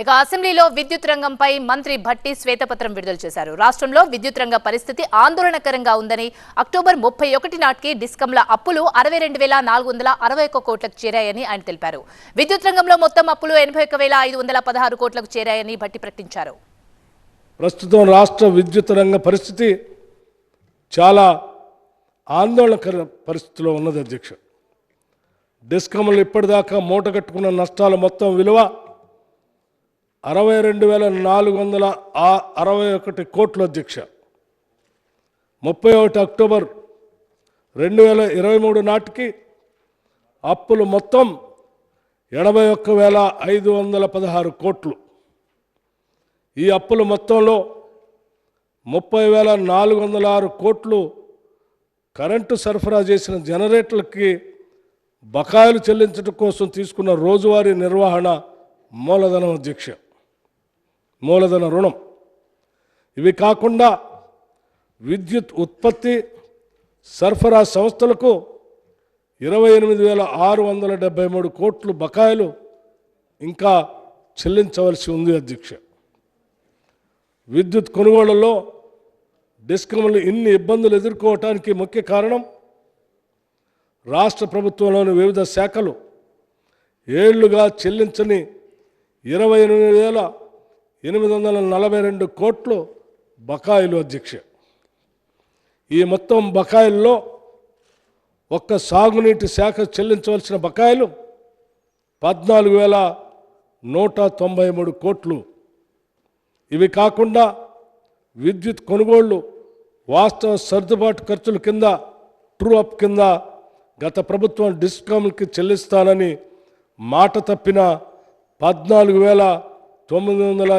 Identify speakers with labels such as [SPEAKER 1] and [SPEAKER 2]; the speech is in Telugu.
[SPEAKER 1] ఇక అసెంబ్లీలో విద్యుత్ రంగంపై మంత్రి భట్టి శ్వేతపత్రం విడుదల చేశారు. రాష్ట్రంలో విద్యుత్ రంగ పరిస్థితి ఆందోళనకరంగా ఉందని అక్టోబర్ ముప్పై ఒకటి నాటికి డిస్కంల అప్పులు అరవై రెండు వేల నాలుగు వందల అరవై ఒక్క కోట్లకు చేరాయని ఆయన తెలిపారు. విద్యుత్ రంగంలో మొత్తం అప్పులు ఎనభై ఒక్క వేల ఐదు వందల పదహారు కోట్లకు చేరాయని భట్టి ప్రకటించారు.
[SPEAKER 2] ప్రస్తుతం రాష్ట్ర విద్యుత్ రంగ పరిస్థితి చాలా ఆందోళనకర పరిస్థితిలో ఉన్నది అధ్యక్ష. డిస్కంలు ఇప్పటిదాకా మూటగట్టుకున్న నష్టాల మొత్తం విలువ అరవై రెండు వేల నాలుగు వందల అరవై ఒకటి కోట్ల అధ్యక్ష ముప్పై ఒకటి అక్టోబర్ రెండు వేల ఇరవై మూడు నాటికి అప్పులు మొత్తం ఎనభై ఒక్క వేల ఐదు వందల పదహారు కోట్లు. ఈ అప్పుల మొత్తంలో ముప్పై వేల నాలుగు వందల ఆరు కోట్లు కరెంటు సరఫరా చేసిన జనరేటర్లకి బకాయిలు చెల్లించడం కోసం తీసుకున్న రోజువారీ నిర్వహణ మూలధనం అధ్యక్ష మూలధన రుణం. ఇవి కాకుండా విద్యుత్ ఉత్పత్తి సరఫరా సంస్థలకు ఇరవై ఎనిమిది వేల ఆరు వందల డెబ్బై మూడు కోట్లు బకాయిలు ఇంకా చెల్లించవలసి ఉంది అధ్యక్ష. విద్యుత్ కొనుగోళ్ళలో డిస్కమ్లు ఇన్ని ఇబ్బందులు ఎదుర్కోవటానికి ముఖ్య కారణం రాష్ట్ర ప్రభుత్వంలోని వివిధ శాఖలు ఏళ్ళుగా చెల్లించని ఇరవై ఎనిమిది వేల ఎనిమిది వందల నలభై రెండు కోట్లు బకాయిలు అధ్యక్ష. ఈ మొత్తం బకాయిల్లో ఒక్క సాగునీటి శాఖ చెల్లించవలసిన బకాయిలు పద్నాలుగు వేల నూట తొంభై మూడు కోట్లు. ఇవి కాకుండా విద్యుత్ కొనుగోళ్ళు వాస్తవ సర్దుబాటు ఖర్చుల కింద ట్రూ అప్ కింద గత ప్రభుత్వం డిస్కామ్కి చెల్లిస్తానని మాట తప్పిన పద్నాలుగు వేల తొమ్మిది వందల